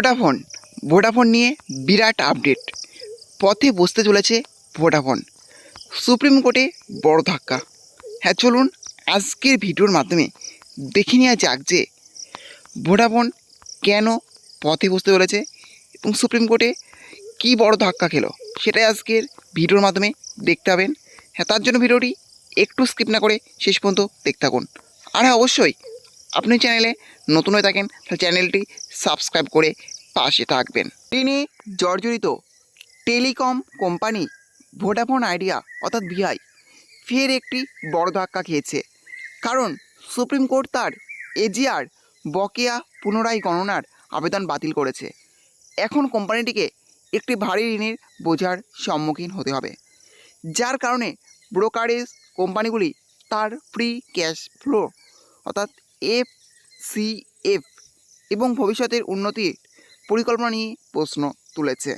Vodafone Vodafone নিয়ে বিরাট update পথে বসতে চলেছে ভোডাফোন সুপ্রিম কোর্টে বড় ধাক্কা। হ্যাঁ চলুন আজকের ভিডিওর মাধ্যমে দেখে নেওয়া যাক যে ভোডাফোন কেন পথে বসতে চলেছে এবং সুপ্রিম কোর্টে কী বড় ধাক্কা খেলো, সেটাই আজকের ভিডিওর মাধ্যমে দেখতে পাবেন। হ্যাঁ তার জন্য ভিডিওটি একটু স্কিপ না করে শেষ পর্যন্ত দেখতে থাকুন। আর হ্যাঁ অবশ্যই আপনি চ্যানেলে নতুন হয়ে থাকেন, তাহলে চ্যানেলটি সাবস্ক্রাইব করে পাশে থাকবেন। তিনি জর্জরিত টেলিকম কোম্পানি ভোডাফোন আইডিয়া, অর্থাৎ ভিআই, ফের একটি বড় ধাক্কা খেয়েছে। কারণ সুপ্রিম কোর্ট তার এজিআর বকেয়া পুনরায় গণনার আবেদন বাতিল করেছে। এখন কোম্পানিটিকে একটি ভারী ঋণের বোঝার সম্মুখীন হতে হবে। যার কারণে ব্রোকারেজ কোম্পানিগুলি তার ফ্রি ক্যাশ ফ্লো, অর্থাৎ এফ সি এফ এবং ভবিষ্যতের উন্নতির পরিকল্পনা নিয়ে প্রশ্ন তুলেছে।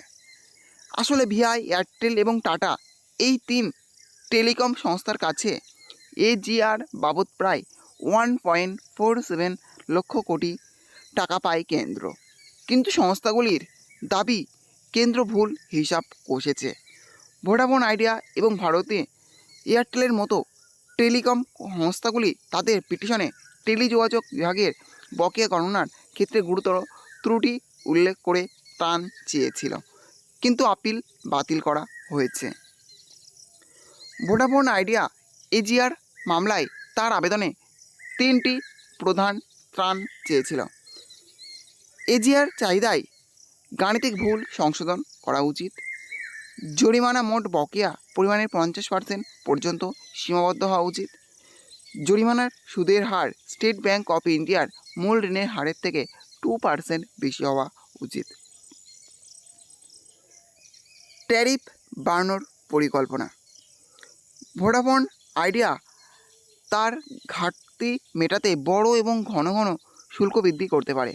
আসলে ভিআই, এয়ারটেল এবং টাটা এই তিন টেলিকম সংস্থার কাছে এজিআর বাবদ প্রায় one point four seven lakh crore টাকা পায় কেন্দ্র। কিন্তু সংস্থাগুলির দাবি কেন্দ্র ভুল হিসাব কষেছে। ভোডাফোন আইডিয়া এবং ভারতে এয়ারটেলের মতো টেলিকম সংস্থাগুলি তাদের পিটিশনে টেলিযোগাযোগ বিভাগের বকেয়া গণনার ক্ষেত্রে গুরুতর ত্রুটি উল্লেখ করে ত্রাণ চেয়েছিল, কিন্তু আপিল বাতিল করা হয়েছে। ভোডাফোন আইডিয়া এজিআর মামলায় তার আবেদনে তিনটি প্রধান ত্রাণ চেয়েছিল। এজিআর চাহিদায় গাণিতিক ভুল সংশোধন করা উচিত। জরিমানা মোট বকেয়া পরিমাণের পঞ্চাশ পার্সেন্ট পর্যন্ত সীমাবদ্ধ হওয়া উচিত। জরিমানার সুদের হার স্টেট ব্যাংক অফ ইন্ডিয়ার মূল ঋণের হারের থেকে টু পার্সেন্ট বেশি হওয়া উচিত। ট্যারিফ বাড়ানোর পরিকল্পনা। ভোডাফোন আইডিয়া তার ঘাটতি মেটাতে বড় এবং ঘন ঘন শুল্ক বৃদ্ধি করতে পারে।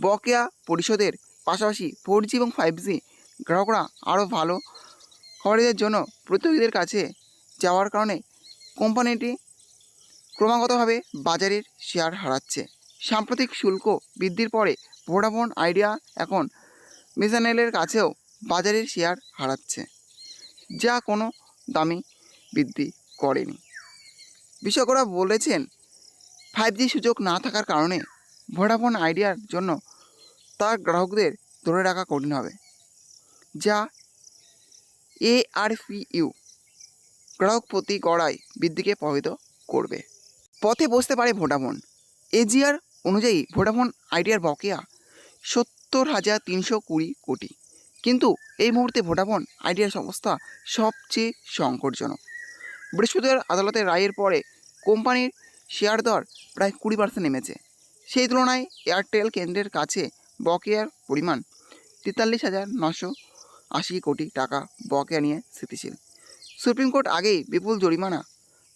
বকেয়া পরিশোধের পাশাপাশি ফোর জি এবং ফাইভ জি গ্রাহকরা আরও ভালো কভারেজের জন্য প্রতিযোগীদের কাছে যাওয়ার কারণে কোম্পানিটি ক্রমাগতভাবে বাজারের শেয়ার হারাচ্ছে। সাম্প্রতিক শুল্ক বৃদ্ধির পরে ভোডাফোন আইডিয়া এখন মিজানেলের কাছেও বাজারের শেয়ার হারাচ্ছে, যা কোনো দামি বৃদ্ধি করেনি। বিশেষজ্ঞরা বলেছেন, ফাইভ জি সুযোগ না থাকার কারণে ভোডাফোন আইডিয়ার জন্য তার গ্রাহকদের ধরে রাখা কঠিন হবে, যা এআরপিইউ গ্রাহক প্রতি গড়ায় বৃদ্ধিকে প্রভাবিত করবে। পথে বসতে পারে ভোডাফোন। এজিআর অনুযায়ী ভোডাফোন আইডিয়ার বকেয়া সত্তর হাজার তিনশো কুড়ি কোটি। কিন্তু এই মুহূর্তে ভোডাফোন আইডিয়ার অবস্থা সবচেয়ে সংকটজনক। বৃহস্পতিবার আদালতের রায়ের পরে কোম্পানির শেয়ার দর প্রায় কুড়ি পার্সেন্ট নেমেছে। সেই তুলনায় এয়ারটেল কেন্দ্রের কাছে বকেয়ার পরিমাণ তেতাল্লিশ হাজার নশো আশি কোটি টাকা বকেয়া নিয়ে স্থিতিশীল। সুপ্রিম কোর্ট আগেই বিপুল জরিমানা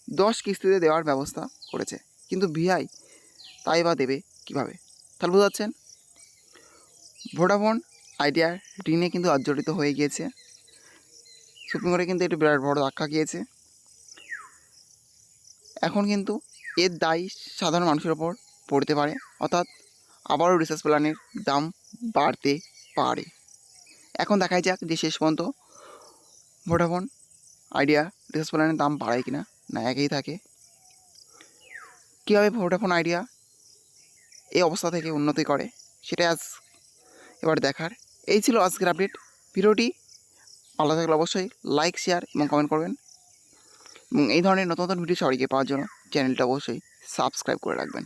দশ কিস্তিতে দেওয়ার ব্যবস্থা করেছে। কিন্তু ভিআই তাই বা দেবে কীভাবে? তাহলে বুঝতে পারছেন ভোডাফোন আইডিয়ার ঋণে কিন্তু জড়িত হয়ে গিয়েছে। সুপ্রিম কোর্টে কিন্তু একটু বিরাট বড় ধাক্কা গিয়েছে এখন কিন্তু এর দায় সাধারণ মানুষের ওপর পড়তে পারে। অর্থাৎ আবারও রিসার্চ প্ল্যানের দাম বাড়তে পারে। এখন দেখাই যাক যে শেষ পর্যন্ত ভোডাফোন আইডিয়া রিসার্চ প্ল্যানের দাম বাড়ায় কিনা, না একই থাকে। কীভাবে ভোডাফোন আইডিয়া এই অবস্থা থেকে উন্নতি করে সেটা আজ এবার দেখার। এই ছিল আজকের আপডেট ভিডিওটি ভালো থাকলে অবশ্যই লাইক শেয়ার এবং কমেন্ট করবেন। এবং এই ধরনের নতুন নতুন ভিডিও সবাইকে পাওয়ার জন্য চ্যানেলটা অবশ্যই সাবস্ক্রাইব করে রাখবেন।